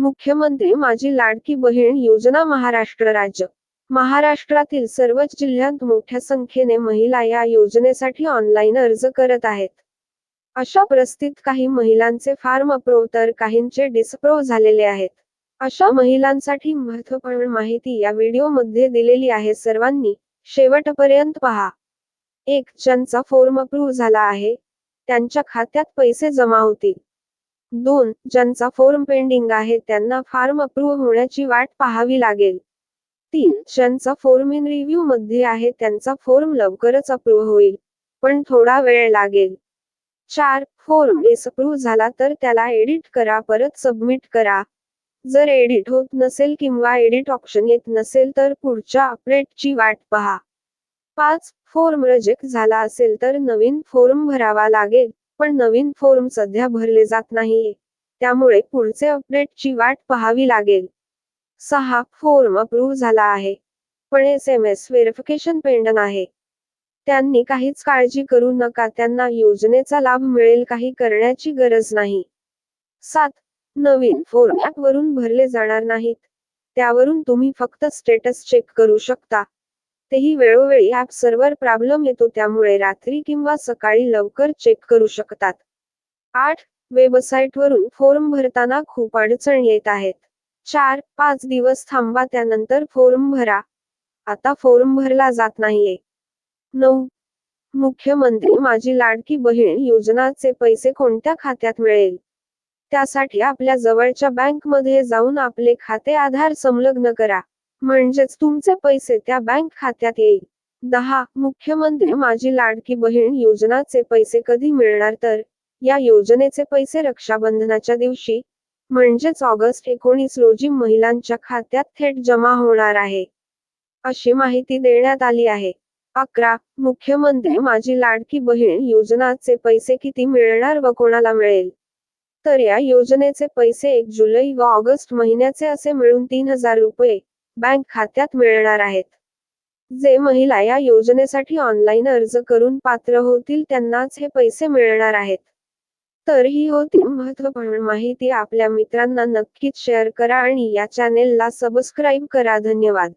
मुख्यमंत्री माझी लाडकी बहीण योजना महाराष्ट्र राज्य. महाराष्ट्रातील सर्वच जिल्ह्यात मोठ्या संख्येने महिला या योजनेसाठी ऑनलाईन अर्ज करत आहेत. अशा परिस्थितीत काही महिलांचे फार्म अप्रो तर काहींचे डिसप्रो झालेले आहेत. अशा महिलांसाठी महत्त्वपूर्ण माहिती या व्हिडिओमध्ये दिलेली आहे. सर्वांनी शेवटपर्यंत पहा. एक ज्यांचा फॉर्म अप्रूव्ह झाला आहे त्यांच्या खात्यात पैसे जमा होतील. दोन ज्यांचा फॉर्म पेंडिंग आहे त्यांना फॉर्म अप्रूव्ह होण्याची वाट पाहावी लागेल. तीन ज्यांचा फॉर्म इन रिव्ह्यू मध्ये आहे त्यांचा फॉर्म लवकरच अप्रूव्ह होईल पण थोडा वेळ लागेल. चार फॉर्म डिसअप्रूव्ह झाला तर त्याला एडिट करा परत सबमिट करा. जर एडिट होत नसेल किंवा एडिट ऑप्शन येत नसेल तर पुढच्या अपडेटची वाट पहा. पाच फॉर्म रिजेक्ट झाला असेल तर नवीन फॉर्म भरावा लागेल. पण नवीन फॉर्म सध्या भरले जात नाहीये. त्यामुळे पुढचे अपडेटची वाट पाहावी लागेल. सहा फॉर्म अप्रूव्ह झाला आहे. पण S M S verification pending आहे. त्यांनी काहीच काळजी करू नका त्यांना योजनेचा लाभ मिळेल काही करण्याची गरज नाही. सात नवीन फॉर्म ऍप वरून भरले जाणार नाहीत. त्यावरून तुम्ही फक्त स्टेटस चेक करू शकता. तेही वेळोवेळी ऍप सर्व्हर प्रॉब्लेम येतो त्यामुळे रात्री किंवा सकाळी लवकर चेक करू शकतात. आठ वेबसाईट वरून फॉर्म भरताना खूप अडचण येत आहेत. चार पाच दिवस थांबा त्यानंतर फॉर्म भरा. आता फॉर्म भरला जात नाहीये. नऊ मुख्यमंत्री माझी लाडकी बहीण योजनाचे पैसे कोणत्या खात्यात मिळेल? त्यासाठी आपल्या जवळच्या बँकमध्ये जाऊन आपले खाते आधार संलग्न करा. म्हणजेच तुमचे पैसे त्या बँक खात्यात येईल. दहा मुख्यमंत्री माझी लाडकी बहीण योजनाचे पैसे कधी मिळणार? तर या योजनेचे पैसे रक्षाबंधनाच्या दिवशी म्हणजेच ऑगस्ट एकोणीस रोजी महिलांच्या खात्यात थेट जमा होणार आहे. अशी माहिती देण्यात आली आहे. अकरा मुख्यमंत्री माझी लाडकी बहीण योजनाचे पैसे किती मिळणार व कोणाला मिळेल? तर या योजनेचे पैसे एक जुलै व ऑगस्ट महिन्याचे असे मिळून तीन हजार रुपये. बँक खात्यात मिळणार आहेत. जे महिला या योजनेसाठी ऑनलाईन अर्ज करून पात्र होतील त्यांनाच हे पैसे मिळणार आहेत. तर ही होती महत्त्वपूर्ण माहिती आपल्या मित्रांना नक्कीच शेअर करा आणि या चॅनेलला सबस्क्राईब करा. धन्यवाद.